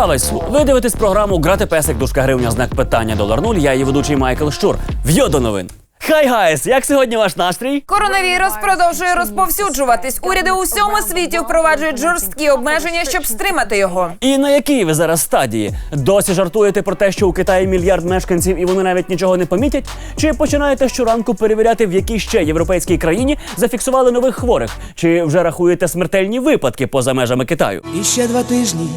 Слава Ісу! Ви дивитесь програму Грати песик, дужка гривня, знак питання долар нуль. Я її ведучий Майкл Щур. В'йо до новин. Хай гайс! Як сьогодні ваш настрій? Коронавірус продовжує розповсюджуватись. Уряди у всьому світі впроваджують жорсткі обмеження, щоб стримати його. І на якій ви зараз стадії? Досі жартуєте про те, що у Китаї мільярд мешканців і вони навіть нічого не помітять? Чи починаєте щоранку перевіряти, в якій ще європейській країні зафіксували нових хворих? Чи вже рахуєте смертельні випадки поза межами Китаю? І ще два тижні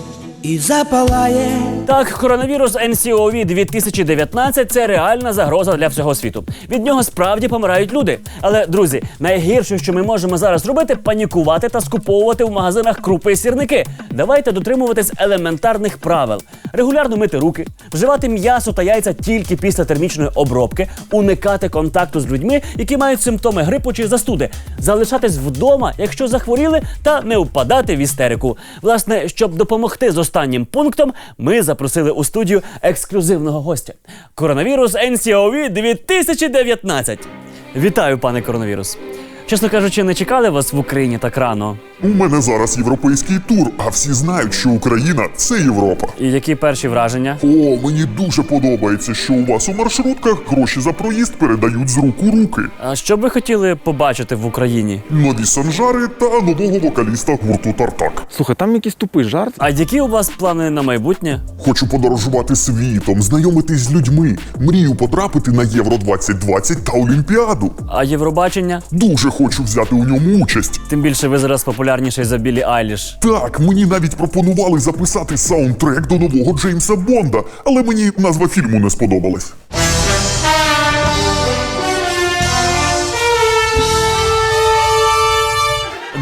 і запалає. Так, коронавірус NCOV 2019 – це реальна загроза для всього світу. Від нього справді помирають люди. Але друзі, найгірше, що ми можемо зараз зробити, панікувати та скуповувати в магазинах крупи і сірники. Давайте дотримуватись елементарних правил: регулярно мити руки, вживати м'ясо та яйця тільки після термічної обробки, уникати контакту з людьми, які мають симптоми грипу чи застуди, залишатись вдома, якщо захворіли, та не впадати в істерику. Власне, щоб допомогти з останнім пунктом, ми запросили у студію ексклюзивного гостя. Коронавірус NCOV 2019. Вітаю, пане коронавірус. Чесно кажучи, не чекали вас в Україні так рано. У мене зараз європейський тур, а всі знають, що Україна це Європа. І які перші враження? О, мені дуже подобається, що у вас у маршрутках гроші за проїзд передають з рук у руки. А що б ви хотіли побачити в Україні? Нові санжари та нового вокаліста гурту Тартак. Слухай, там якийсь тупий жарт. А які у вас плани на майбутнє? Хочу подорожувати світом, знайомитись з людьми. Мрію потрапити на Євро 2020 та Олімпіаду. А Євробачення? Дуже хочу взяти у ньому участь. Тим більше ви зараз популярніший за Білі Айліш. Так, мені навіть пропонували записати саундтрек до нового Джеймса Бонда, але мені назва фільму не сподобалась.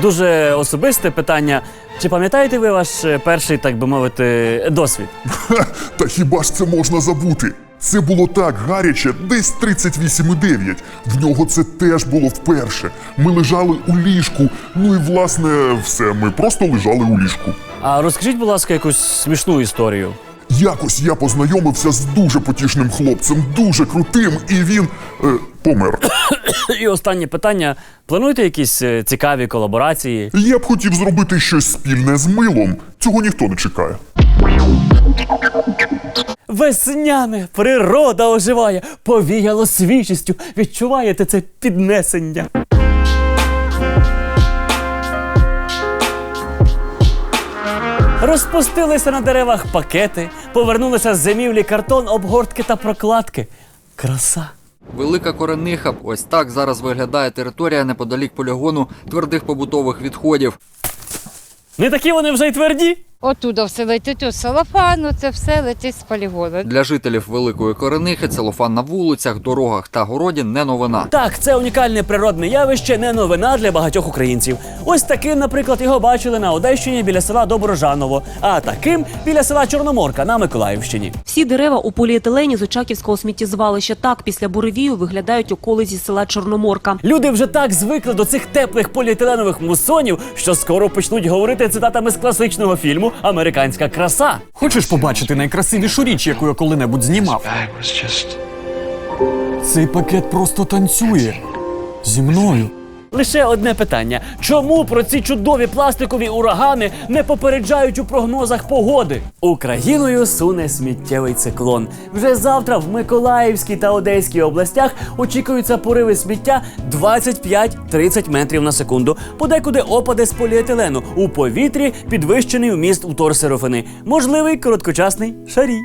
Дуже особисте питання. Чи пам'ятаєте ви ваш перший, так би мовити, досвід? Ха, та хіба ж це можна забути? Це було так гаряче, десь 38,9. В нього це теж було вперше. Ми лежали у ліжку. Ну і власне все, ми просто лежали у ліжку. А розкажіть, будь ласка, якусь смішну історію. Якось я познайомився з дуже потішним хлопцем, дуже крутим, і він е, помер. І останнє питання: плануєте якісь е, цікаві колаборації? Я б хотів зробити щось спільне з милом. Цього ніхто не чекає. Весняне, природа оживає, повіяло свіжістю. Відчуваєте це піднесення? Розпустилися на деревах пакети, повернулися з зимівлі картон, обгортки та прокладки. Краса. Велика Корениха. Ось так зараз виглядає територія неподалік полігону твердих побутових відходів. Не такі вони вже й тверді. Отуда все летить у салафану, це все летить з полігону. Для жителів Великої Коренихи целофан на вулицях, дорогах та городі не новина. Так, це унікальне природне явище, не новина для багатьох українців. Ось таким, наприклад, його бачили на Одещині біля села Доброжаново, а таким біля села Чорноморка на Миколаївщині. Всі дерева у поліетилені з Очаківського сміттєзвалища так після буревію виглядають околиці села Чорноморка. Люди вже так звикли до цих теплих поліетиленових мусонів, що скоро почнуть говорити цитатами з класичного фільму Американська краса. Хочеш побачити найкрасивішу річ, яку я коли-небудь знімав? Цей пакет просто танцює зі мною. Лише одне питання: чому про ці чудові пластикові урагани не попереджають у прогнозах погоди? Україною суне сміттєвий циклон. Вже завтра в Миколаївській та Одеській областях очікуються пориви сміття 25-30 метрів на секунду. Подекуди опади з поліетилену. У повітрі підвищений вміст уторсерофини. Можливий короткочасний шарій.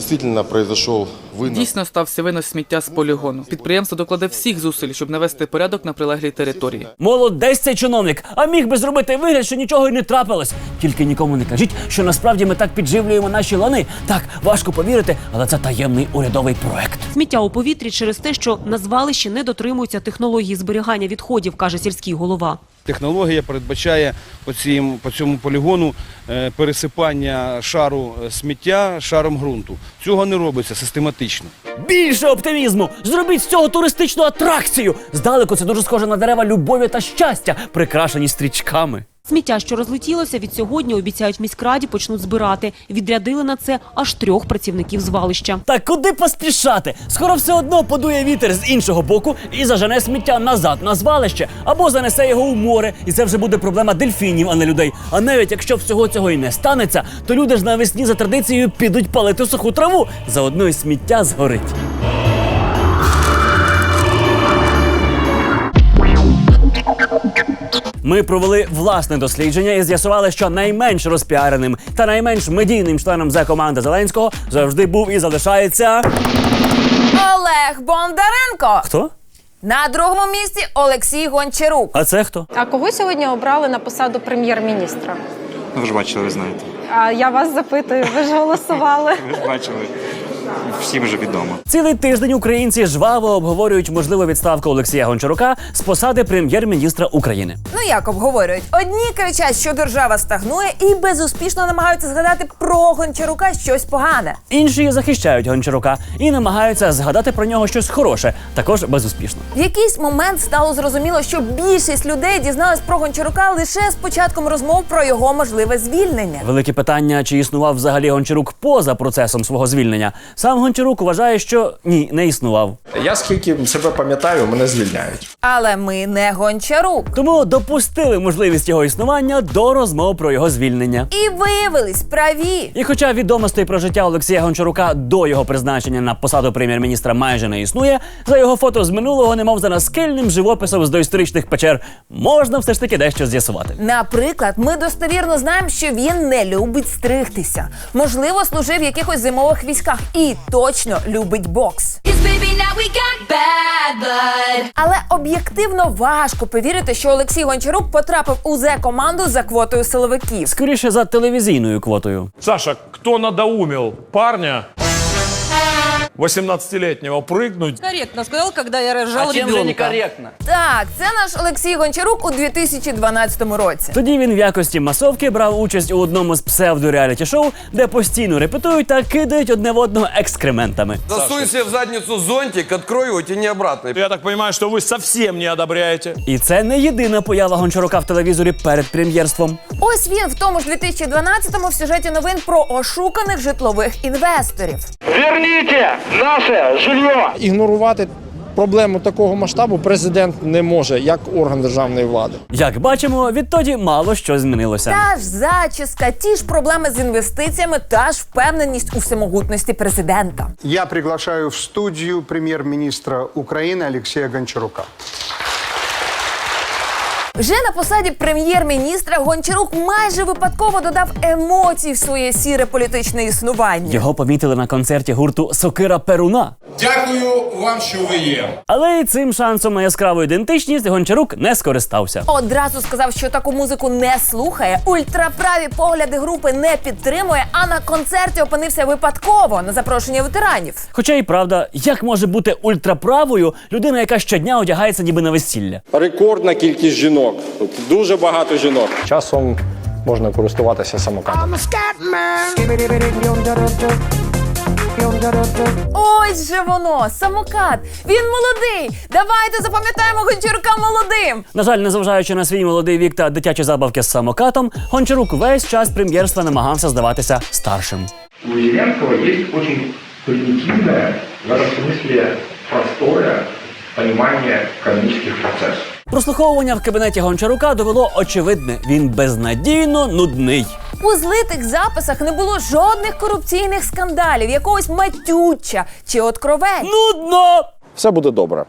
Действительно произошел вынос. Дійсно стався винос сміття з полігону. Підприємство докладе всіх зусиль, щоб навести порядок на прилеглій території. Молодець цей чиновник, а міг би зробити вигляд, що нічого й не трапилось. Тільки нікому не кажіть, що насправді ми так підживлюємо наші лани. Так, важко повірити, але це таємний урядовий проект. Сміття у повітрі через те, що на звалищі не дотримуються технології зберігання відходів, каже сільський голова. Технологія передбачає по, цім, по цьому полігону е, пересипання шару е, сміття шаром ґрунту. Цього не робиться систематично. Більше оптимізму! Зробіть з цього туристичну атракцію! Здалеку це дуже схоже на дерева любові та щастя, прикрашені стрічками. Сміття, що розлетілося, від сьогодні обіцяють міськраді почнуть збирати. Відрядили на це аж трьох працівників звалища. Та куди поспішати? Скоро все одно подує вітер з іншого боку і зажене сміття назад на звалище або занесе його у море, і це вже буде проблема дельфінів, а не людей. А навіть якщо всього цього і не станеться, то люди ж навесні за традицією підуть палити суху траву. Заодно і сміття згорить. Ми провели власне дослідження і з'ясували, що найменш розпіареним та найменш медійним членом за команди Зеленського завжди був і залишається. Олег Бондаренко. Хто? На другому місці Олексій Гончарук. А це хто? А кого сьогодні обрали на посаду прем'єр-міністра? Ви ж бачили, ви знаєте. А я вас запитую, ви ж голосували. Ви ж бачили. Всім вже відомо. Цілий тиждень українці жваво обговорюють можливу відставку Олексія Гончарука з посади прем'єр-міністра України. Ну як обговорюють? Одні кричать, що держава стагнує, і безуспішно намагаються згадати про Гончарука щось погане. Інші захищають Гончарука і намагаються згадати про нього щось хороше, також безуспішно. В якийсь момент стало зрозуміло, що більшість людей дізналась про Гончарука лише з початком розмов про його можливе звільнення. Велике питання, чи існував взагалі Гончарук поза процесом свого звільнення. Сам Гончарук вважає, що ні, не існував. Я скільки себе пам'ятаю, мене звільняють. Але ми не Гончарук. Тому допустили можливість його існування до розмов про його звільнення. І виявились праві. І хоча відомостей про життя Олексія Гончарука до його призначення на посаду прем'єр-міністра майже не існує, за його фото з минулого, немов за наскельним живописом з доісторичних печер, можна все ж таки дещо з'ясувати. Наприклад, ми достовірно знаємо, що він не любить стригтися. Можливо, служив в якихось зимових військах і точно любить бокс. Але об'єктивно важко повірити, що Олексій Гончарук потрапив у зе команду за квотою силовиків. Скоріше за телевізійною квотою. Саша, кто надоумів? парня 18-летнего прыгнуть? Коректно сказав, коли я рожав Так, це наш Олексій Гончарук у 2012 році. Тоді він в якості масовки брав участь у одному з псевдо-реаліті-шоу, де постійно репетують та кидають одне в одного екскрементами. Засунь себе в задницу зонтик, открой его, тяни обратно. Я так понимаю, что вы совсем не одобряете. І це не єдина поява Гончарука в телевізорі перед прем'єрством. Ось він в тому ж 2012-му в сюжеті новин про ошуканих житлових інвесторів. Ігнорувати проблему такого масштабу президент не може, як орган державної влади. Як бачимо, відтоді мало що змінилося. Та ж зачіска, ті ж проблеми з інвестиціями, та ж впевненість у всемогутності президента. Я приглашаю в студію прем'єр-міністра України Олексія Гончарука. Вже на посаді прем'єр-міністра Гончарук майже випадково додав емоцій в своє сіре політичне існування. Його помітили на концерті гурту Сокира Перуна. Дякую вам, що ви є. Але й цим шансом на яскраву ідентичність Гончарук не скористався. Одразу сказав, що таку музику не слухає, ультраправі погляди групи не підтримує, а на концерті опинився випадково на запрошення ветеранів. Хоча і правда, як може бути ультраправою людина, яка щодня одягається ніби на весілля? Рекордна кількість жінок. Тут дуже багато жінок. Часом можна користуватися самокатом. Ось же воно, самокат. Він молодий. Давайте запам'ятаємо Гончарука молодим. На жаль, незважаючи на свій молодий вік та дитячі забавки з самокатом, Гончарук весь час прем'єрства намагався здаватися старшим. У Зеленского есть очень примитивное, в этом смысле простое понимание экономических процессов. Прослуховування в кабінеті Гончарука довело очевидне: він безнадійно нудний. У злитих записах не було жодних корупційних скандалів, якогось матюча чи откровень. Нудно! Все буде добре.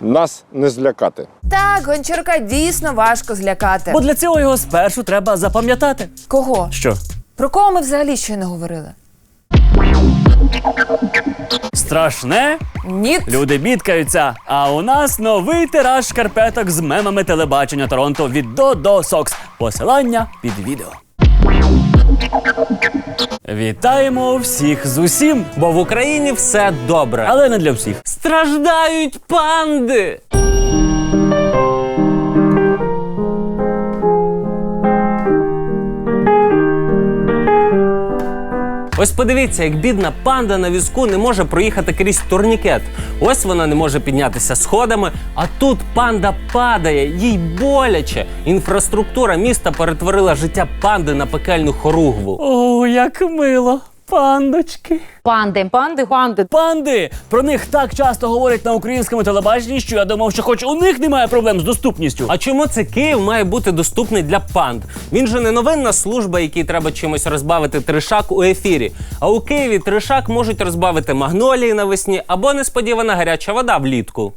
Нас не злякати. Так, Гончарука дійсно важко злякати. Бо для цього його спершу треба запам'ятати. Кого? Що? Про кого ми взагалі ще не говорили? Страшне? Ні. Люди бідкаються. А у нас новий тираж шкарпеток з мемами телебачення Торонто від Додо Сокс. Посилання під відео. Вітаємо всіх з усім, бо в Україні все добре, але не для всіх. Страждають панди. Ось подивіться, як бідна панда на візку не може проїхати крізь турнікет. Ось вона не може піднятися сходами, а тут панда падає, їй боляче. Інфраструктура міста перетворила життя панди на пекельну хоругву. О, як мило. Пандочки. Панди, панди, панди. Панди! Про них так часто говорять на українському телебаченні, що я думав, що хоч у них немає проблем з доступністю. А чому це Київ має бути доступний для панд? Він же не новинна служба, якій треба чимось розбавити тришак у ефірі. А у Києві тришак можуть розбавити магнолії навесні або несподівана гаряча вода влітку.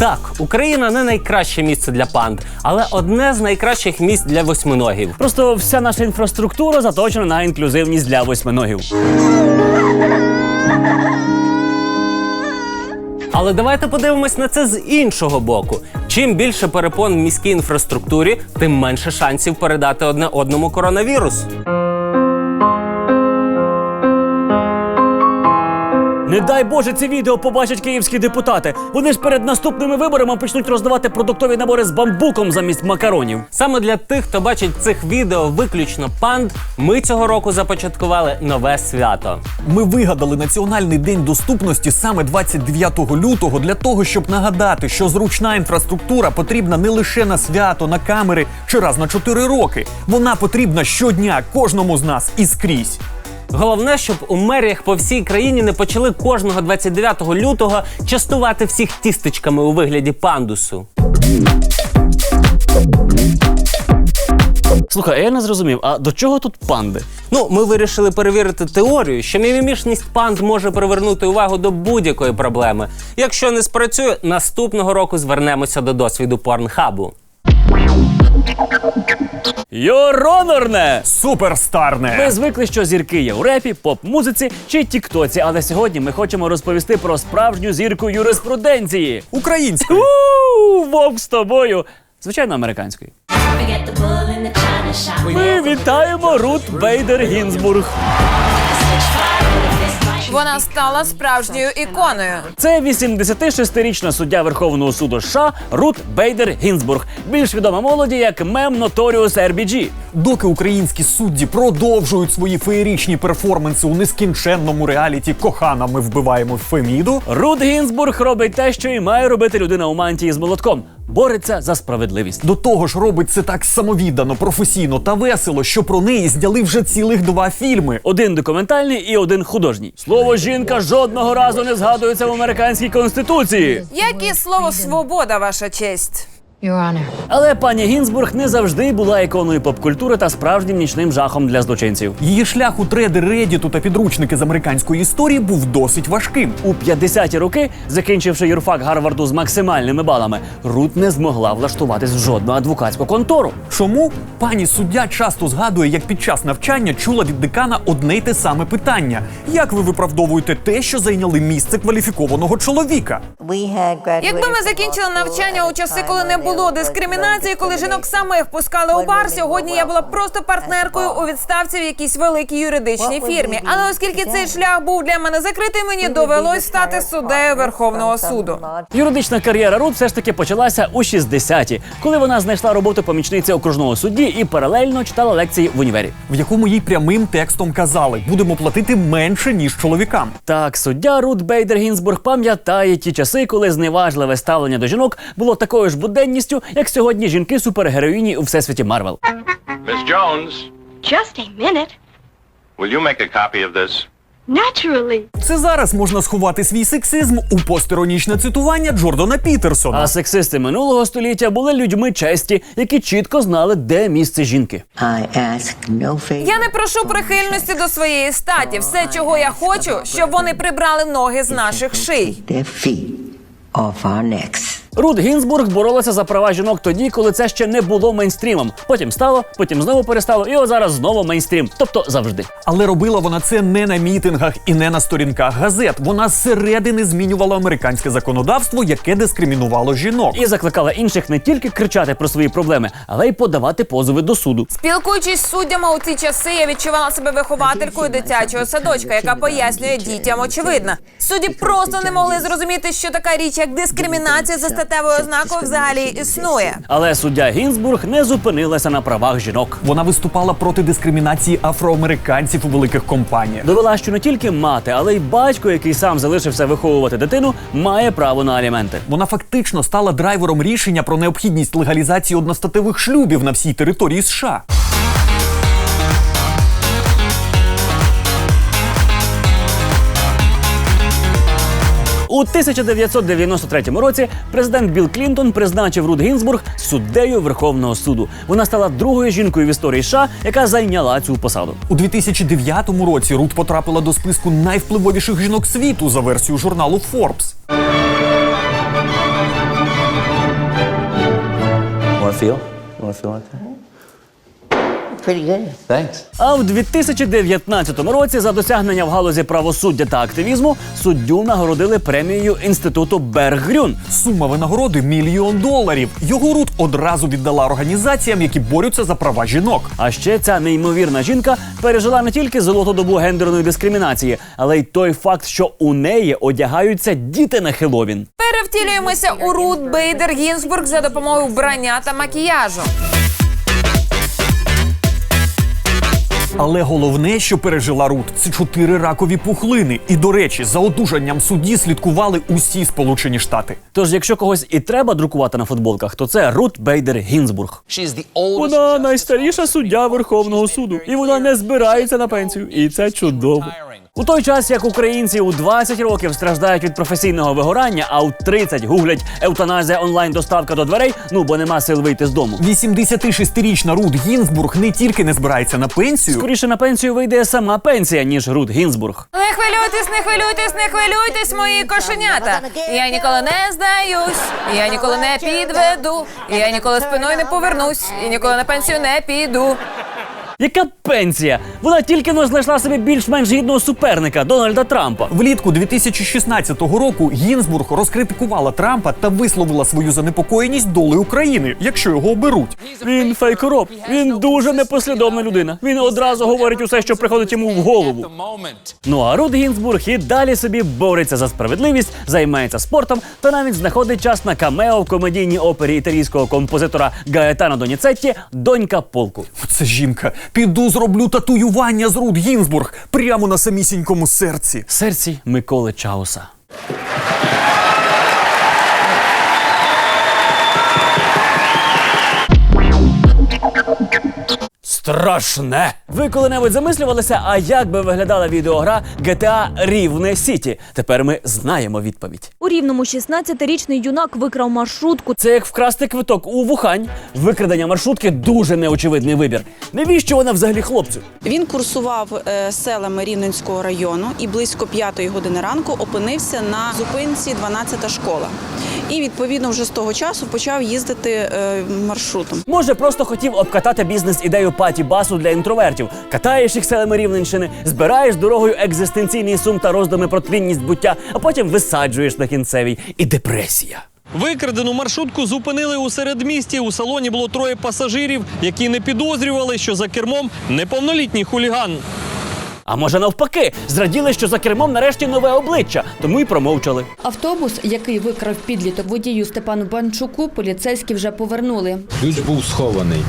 Так, Україна не найкраще місце для панд, але одне з найкращих місць для восьминогів. Просто вся наша інфраструктура заточена на інклюзивність для восьминогів. Але давайте подивимось на це з іншого боку. Чим більше перепон в міській інфраструктурі, тим менше шансів передати одне одному коронавірус. Не дай Боже, ці відео побачать київські депутати. Вони ж перед наступними виборами почнуть роздавати продуктові набори з бамбуком замість макаронів. Саме для тих, хто бачить цих відео виключно панд, ми цього року започаткували нове свято. Ми вигадали національний день доступності саме 29 лютого для того, щоб нагадати, що зручна інфраструктура потрібна не лише на свято, на камери чи раз на 4 роки. Вона потрібна щодня кожному з нас і скрізь. Головне, щоб у меріях по всій країні не почали кожного 29 лютого частувати всіх тістечками у вигляді пандусу. Слухай, я не зрозумів, а до чого тут панди? Ну, ми вирішили перевірити теорію, що мімімішність панд може привернути увагу до будь-якої проблеми. Якщо не спрацює, наступного року звернемося до досвіду порнхабу. Йоронорне! Суперстарне! Ви звикли, що зірки є у репі, поп-музиці чи тіктоці, але сьогодні ми хочемо розповісти про справжню зірку юриспруденції. Українською! У вовк з тобою. Звичайно, американською. Ми вітаємо Рут Бейдер Гінзбург. Вона стала справжньою іконою. Це 86-річна суддя Верховного суду США Рут Бейдер Гінзбург, більш відома молоді як мем Notorious RBG. Доки українські судді продовжують свої феєрічні перформанси у нескінченному реаліті кохана, ми вбиваємо Феміду. Рут Гінзбург робить те, що і має робити людина у мантії з молотком. Бореться за справедливість. До того ж робить це так самовіддано, професійно та весело, що про неї зняли вже цілих два фільми. Один документальний і один художній. Слово жінка жодного разу не згадується в американській конституції. Як слово свобода, ваша честь. Але пані Гінзбург не завжди була іконою поп-культури та справжнім нічним жахом для злочинців. Її шлях у треди Редіту та підручники з американської історії був досить важким. У 50-ті роки, закінчивши юрфак Гарварду з максимальними балами, Рут не змогла влаштуватись в жодну адвокатську контору. Чому пані суддя часто згадує, як під час навчання чула від декана одне й те саме питання: як ви виправдовуєте те, що зайняли місце кваліфікованого чоловіка? Якби ми закінчили навчання у часи, коли не було дискримінації, коли жінок самих пускали у бар, сьогодні я була просто партнеркою у відставці в якійсь великій юридичній фірмі. Але оскільки цей шлях був для мене закритий, мені довелось стати суддею Верховного суду. Юридична кар'єра Рут все ж таки почалася у 60-ті, коли вона знайшла роботу помічниці окружного судді і паралельно читала лекції в універі. в якому їй прямим текстом казали: будемо платити менше ніж чоловікам. Так, суддя Рут Бейдер Гінзбург пам'ятає ті часи, коли зневажливе ставлення до жінок було такою ж буденністю, як сьогодні жінки супергероїні у всесвіті Марвел. Miss Jones, Just a minute. will you make a copy of this? Naturally. Це зараз можна сховати свій сексизм у постеронічне цитування Джордана Пітерсона. А сексисти минулого століття були людьми честі, які чітко знали, де місце жінки. Я не прошу прихильності до своєї статі. Все, чого я хочу, щоб вони прибрали ноги з наших ший. Рут Гінзбург боролася за права жінок тоді, коли це ще не було мейнстрімом. Потім стало, потім знову перестало, і от зараз знову мейнстрім. Тобто завжди. Але робила вона це не на мітингах і не на сторінках газет. Вона зсередини змінювала американське законодавство, яке дискримінувало жінок. І закликала інших не тільки кричати про свої проблеми, але й подавати позови до суду. Спілкуючись з суддями у ці часи, я відчувала себе вихователькою дитячого садочка, яка пояснює дітям очевидно. Судді просто не могли зрозуміти, що така річ, як дискримінація, застосовується статевою ознакою взагалі існує. Але суддя Гінзбург не зупинилася на правах жінок. Вона виступала проти дискримінації афроамериканців у великих компаніях. Довела, що не тільки мати, але й батько, який сам залишився виховувати дитину, має право на аліменти. Вона фактично стала драйвером рішення про необхідність легалізації одностатевих шлюбів на всій території США. 1993 році президент Білл Клінтон призначив Рут Гінзбург суддею Верховного суду. Вона стала другою жінкою в історії США, яка зайняла цю посаду. У 2009 році Рут потрапила до списку найвпливовіших жінок світу за версією журналу Forbes. Want feel? Want feel like that? Pretty good. Thanks. А в 2019 році за досягнення в галузі правосуддя та активізму суддю нагородили премією інституту Бергрюн. Сума винагороди мільйон доларів. Його Рут одразу віддала організаціям, які борються за права жінок. А ще ця неймовірна жінка пережила не тільки золоту добу гендерної дискримінації, але й той факт, що у неї одягаються діти на Хеловін. Перевтілюємося у Рут Бейдер Гінзбург за допомогою вбрання та макіяжу. Але головне, що пережила Рут, це чотири ракові пухлини. І до речі, за одужанням судді слідкували усі Сполучені Штати. Тож, якщо когось і треба друкувати на футболках, то це Рут Бейдер Гінзбург. Вона найстаріша суддя Верховного суду, і вона не збирається на пенсію. І це чудово. У той час, як українці у 20 років страждають від професійного вигорання, а у 30 гуглять евтаназія онлайн доставка до дверей, ну бо нема сил вийти з дому. 86-річна Рут Гінзбург не тільки не збирається на пенсію, Скоріше на пенсію вийде сама пенсія, ніж Рут Гінзбург. Не хвилюйтесь, не хвилюйтесь, не хвилюйтесь, мої кошенята. Я ніколи не здаюсь, я ніколи не підведу, я ніколи спиною не повернусь, і ніколи на пенсію не піду. Яка пенсія? Вона тільки но знайшла собі більш-менш гідного суперника Дональда Трампа. Влітку 2016 року Гінзбург розкритикувала Трампа та висловила свою занепокоєність долею України, якщо його оберуть. Він фейкороб. Він дуже непослідовна людина. Він одразу говорить усе, що приходить йому в голову. Ну а Рут Гінзбург і далі собі бореться за справедливість, займається спортом та навіть знаходить час на камео в комедійній опері італійського композитора Гаетана Доніцетті Донька полку. Це жінка. Піду зроблю татуювання з Рут Гінзбург прямо на самісінькому серці. Серці Миколи Чауса. Страшне! Ви коли-небудь замислювалися, а як би виглядала відеогра GTA Рівне Сіті? Тепер ми знаємо відповідь. У рівному 16-річний юнак викрав маршрутку. Це як вкрасти квиток у Вухань. Викрадення маршрутки дуже неочевидний вибір. Навіщо вона взагалі хлопцю? Він курсував е, селами Рівненського району і близько п'ятої години ранку опинився на зупинці 12-та школа. І відповідно вже з того часу почав їздити е, маршрутом. Може, просто хотів обкатати бізнес-ідею паті басу для інтровертів. Катаєш їх селами Рівненщини, збираєш дорогою екзистенційний сум та роздуми про твінність буття, а потім висаджуєш на кінцевій. І депресія. Викрадену маршрутку зупинили у середмісті. У салоні було троє пасажирів, які не підозрювали, що за кермом неповнолітній хуліган. А може навпаки, зраділи, що за кермом нарешті нове обличчя, тому й промовчали. Автобус, який викрав підліток водію Степану Банчуку, поліцейські вже повернули. Ключ був схований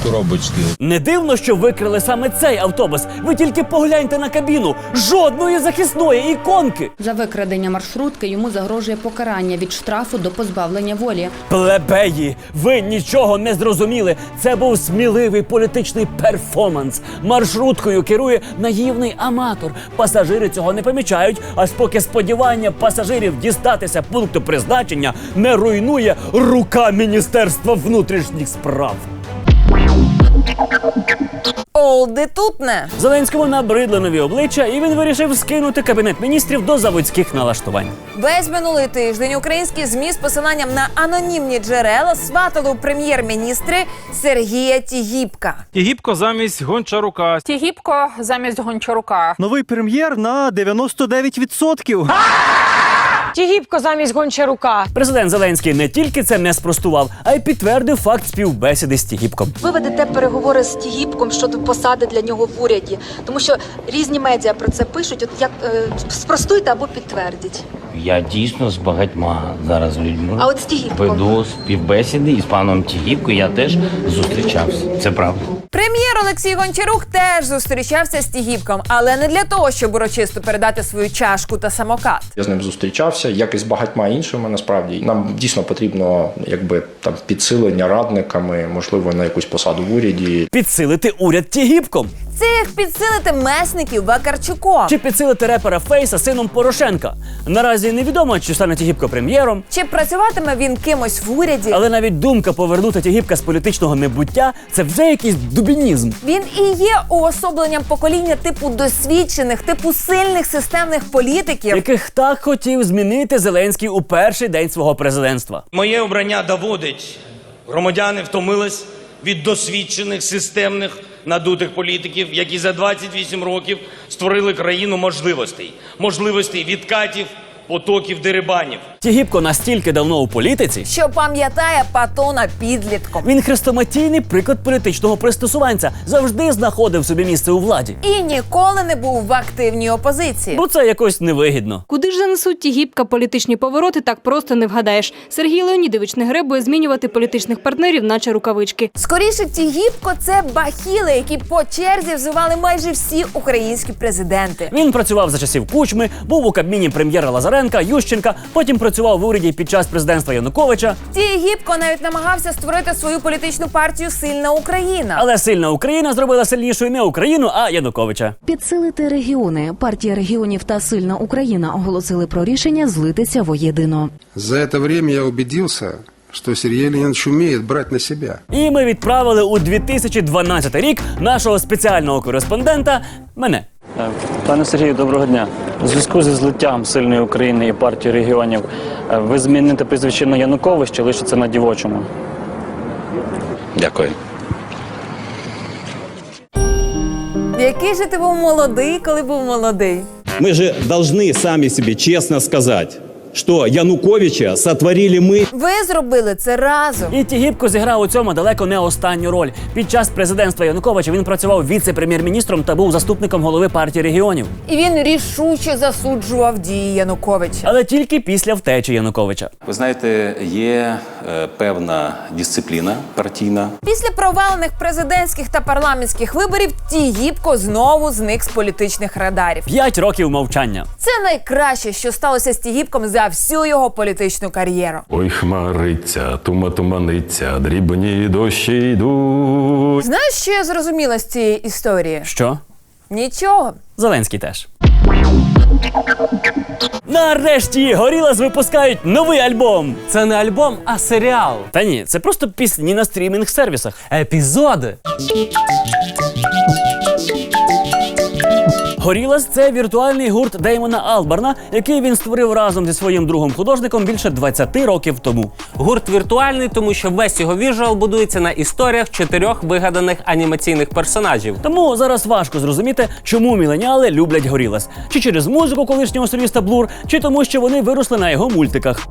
в коробочці. Не дивно, що викрили саме цей автобус. Ви тільки погляньте на кабіну. Жодної захисної іконки. За викрадення маршрутки йому загрожує покарання від штрафу до позбавлення волі. Плебеї, ви нічого не зрозуміли. Це був сміливий політичний перформанс. Маршруткою керує наївний аматор. Пасажири цього не помічають, аж поки сподівання пасажирів дістатися пункту призначення не руйнує рука Міністерства внутрішніх справ. Олди тутне. Зеленському набридли нові обличчя, і він вирішив скинути кабінет міністрів до заводських налаштувань. Весь минулий тиждень українські змі з посиланням на анонімні джерела сватали у прем'єр-міністри Сергія Тігіпка. Тігіпко замість Гончарука. Тігіпко замість Гончарука. Новий прем'єр на 99%. Тігіпко замість Гончарука. Президент Зеленський не тільки це не спростував, а й підтвердив факт співбесіди з Тігіпком. Ви ведете переговори з Тігіпком щодо посади для нього в уряді, тому що різні медіа про це пишуть. От як е, спростуйте або підтвердіть. Я дійсно з багатьма зараз людьми А от з Тігіпком? веду співбесіди і з паном Тігіпко я теж зустрічався. Це правда. Прем'єр Олексій Гончарук теж зустрічався з Тігіпком, але не для того, щоб урочисто передати свою чашку та самокат. Я з ним зустрічався, як і з багатьма іншими. Насправді нам дійсно потрібно, якби там підсилення радниками, можливо, на якусь посаду в уряді. Підсилити уряд Тігіпком. Це як підсилити месників Вакарчуком. Чи підсилити репера Фейса сином Порошенка? Наразі невідомо, чи стане Тігіпко прем'єром. Чи працюватиме він кимось в уряді? Але навіть думка повернути Тігіпка з політичного небуття це вже якийсь дубінізм. Він і є уособленням покоління типу досвідчених, типу сильних системних політиків. яких так хотів змінити Зеленський у перший день свого президентства. Моє обрання доводить, громадяни втомились від досвідчених системних надутих політиків, які за 28 років створили країну можливостей, можливостей відкатів, потоків дерибанів. Тігіпко настільки давно у політиці. Що пам'ятає патона підлітком. Він хрестоматійний приклад політичного пристосуванця, завжди знаходив собі місце у владі. І ніколи не був в активній опозиції. Бо це якось невигідно. Куди ж занесуть ті гібка політичні повороти, так просто не вгадаєш. Сергій Леонідович не гребує змінювати політичних партнерів, наче рукавички. Скоріше, Тігіпко це бахіли, які по черзі взивали майже всі українські президенти. Він працював за часів Кучми, був у кабміні прем'єра Лазаренка, Ющенка, потім працював в уряді під час президентства Януковича. Тігіпко навіть намагався створити свою політичну партію Сильна Україна. Але сильна Україна зробила сильнішою не Україну, а Януковича. Підсилити регіони. Партія регіонів та Сильна Україна оголосили про рішення злитися воєдино. За это время я убедился, что Сергей Леонидович умеет брать на себя. І ми відправили у 2012 рік нашого спеціального кореспондента мене. Пане Сергію, доброго дня. У зв'язку зі злиттям сильної України і партії регіонів е, ви зміните прізвище на Янукович чи лишиться на дівочому? Дякую. Який же ти був молодий, коли був молодий? Ми же повинні самі собі чесно сказать, что Януковича сотворили мы. Ви зробили це разом. І Тігіпко зіграв у цьому далеко не останню роль. Під час президентства Януковича він працював віце-прем'єр-міністром та був заступником голови партії регіонів. І він рішуче засуджував дії Януковича. Але тільки після втечі Януковича. Ви знаєте, є е, певна дисципліна партійна. Після провалених президентських та парламентських виборів Тігіпко знову зник з політичних радарів. П'ять років мовчання. Це найкраще, що сталося з Тігіпком за всю його політичну кар'єру. Ой, хмариться, тума туманиться, дрібні дощі йдуть. Знаєш, що я зрозуміла з цієї історії? Що? Нічого. Зеленський теж. Нарешті Горілас випускають новий альбом. Це не альбом, а серіал. Та ні, це просто пісні на стрімінг сервісах. Епізоди. Горілас це віртуальний гурт Деймона Албарна, який він створив разом зі своїм другом художником більше 20 років тому. Гурт віртуальний, тому що весь його віжуал будується на історіях чотирьох вигаданих анімаційних персонажів. Тому зараз важко зрозуміти, чому міленіали люблять Горілас. Чи через музику колишнього соліста Блур, чи тому, що вони виросли на його мультиках.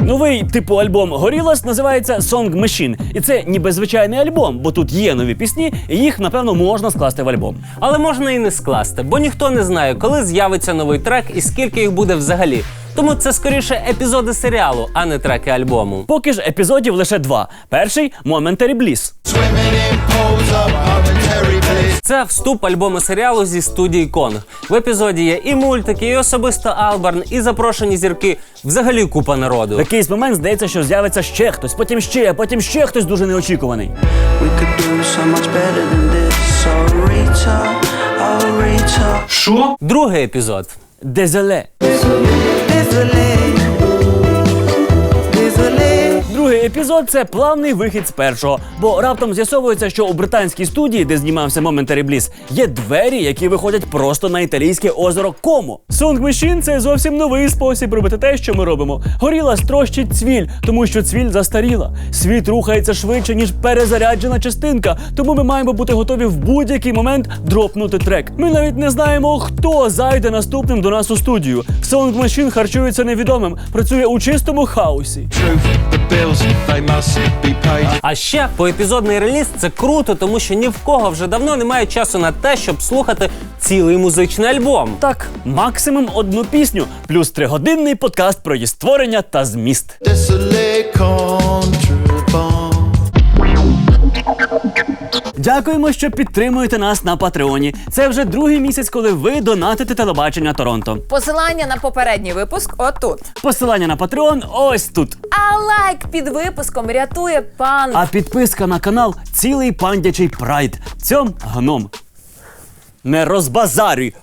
Новий типу альбом Горілас називається Song Machine. І це ніби звичайний альбом, бо тут є нові пісні, і їх напевно можна скласти в альбом. Але можна і не скласти, бо ніхто не знає, коли з'явиться новий трек і скільки їх буде взагалі. Тому це скоріше епізоди серіалу, а не треки альбому. Поки ж епізодів лише два. Перший моментарі Bliss. Це вступ альбому серіалу зі студії Конг. В епізоді є і мультики, і особисто Албарн, і запрошені зірки. Взагалі купа народу. В якийсь момент здається, що з'явиться ще хтось, потім ще, потім ще хтось дуже неочікуваний. Що? Другий епізод. Дезеле. Другий епізод це плавний вихід з першого, бо раптом з'ясовується, що у британській студії, де знімався Momentary Bliss, є двері, які виходять просто на італійське озеро Комо. Song Machine – це зовсім новий спосіб робити те, що ми робимо. Горіла строщить цвіль, тому що цвіль застаріла. Світ рухається швидше, ніж перезаряджена частинка, тому ми маємо бути готові в будь-який момент дропнути трек. Ми навіть не знаємо, хто зайде наступним до нас у студію. Song Machine харчується невідомим, працює у чистому хаосі. А ще поепізодний реліз це круто, тому що ні в кого вже давно немає часу на те, щоб слухати цілий музичний альбом. Так, максимум одну пісню, плюс тригодинний подкаст про її створення та зміст. Дякуємо, що підтримуєте нас на Патреоні. Це вже другий місяць, коли ви донатите телебачення Торонто. Посилання на попередній випуск отут. Посилання на Патреон ось тут. А лайк під випуском рятує пан. А підписка на канал цілий пандячий прайд. Цьом гном. Не розбазарюй,